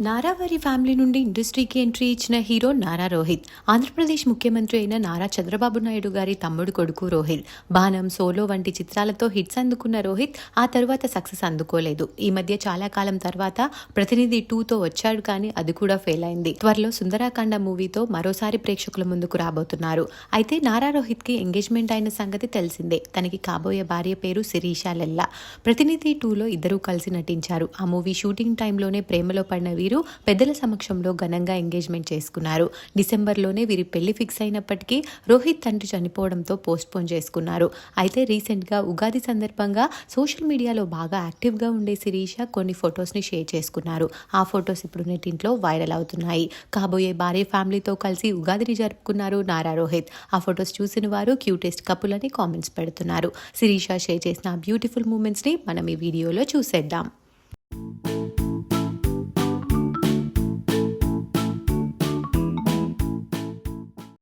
నారా వారి ఫ్యామిలీ నుండి ఇండస్ట్రీకి ఎంట్రీ ఇచ్చిన హీరో నారా రోహిత్. ఆంధ్రప్రదేశ్ ముఖ్యమంత్రి అయిన నారా చంద్రబాబు నాయుడు గారి తమ్ముడు కొడుకు రోహిత్. బాణం సోలో వంటి చిత్రాలతో హిట్స్ అందుకున్న రోహిత్ ఆ తర్వాత సక్సెస్ అందుకోలేదు. ఈ మధ్య చాలా కాలం తర్వాత ప్రతినిధి టూతో వచ్చాడు కానీ అది కూడా ఫెయిల్ అయింది. త్వరలో సుందరాకాండ మూవీతో మరోసారి ప్రేక్షకుల ముందుకు రాబోతున్నారు. అయితే నారా రోహిత్కి ఎంగేజ్మెంట్ అయిన సంగతి తెలిసిందే. తనకి కాబోయే భార్య పేరు శిరీష లెల్లా. ప్రతినిధి టూలో ఇద్దరూ కలిసి నటించారు. ఆ మూవీ షూటింగ్ టైంలోనే ప్రేమలో పడిన వీరు పెద్దల సమక్షంలో ఘనంగా ఎంగేజ్మెంట్ చేసుకున్నారు. డిసెంబర్లోనే వీరి పెళ్ళి ఫిక్స్ అయినప్పటికీ రోహిత్ తండ్రి చనిపోవడంతో పోస్ట్ పోన్ చేసుకున్నారు. అయితే రీసెంట్గా ఉగాది సందర్భంగా సోషల్ మీడియాలో బాగా యాక్టివ్గా ఉండే శిరీష కొన్ని ఫొటోస్ని షేర్ చేసుకున్నారు. ఆ ఫొటోస్ ఇప్పుడు నెట్టింట్లో వైరల్ అవుతున్నాయి. కాబోయే భార్య ఫ్యామిలీతో కలిసి ఉగాదిని జరుపుకున్నారు నారా రోహిత్. ఆ ఫొటోస్ చూసిన వారు క్యూటెస్ట్ కపుల్ అని కామెంట్స్ పెడుతున్నారు. శిరీష షేర్ చేసిన బ్యూటిఫుల్ మూమెంట్స్ని మనం ఈ వీడియోలో చూసేద్దాం.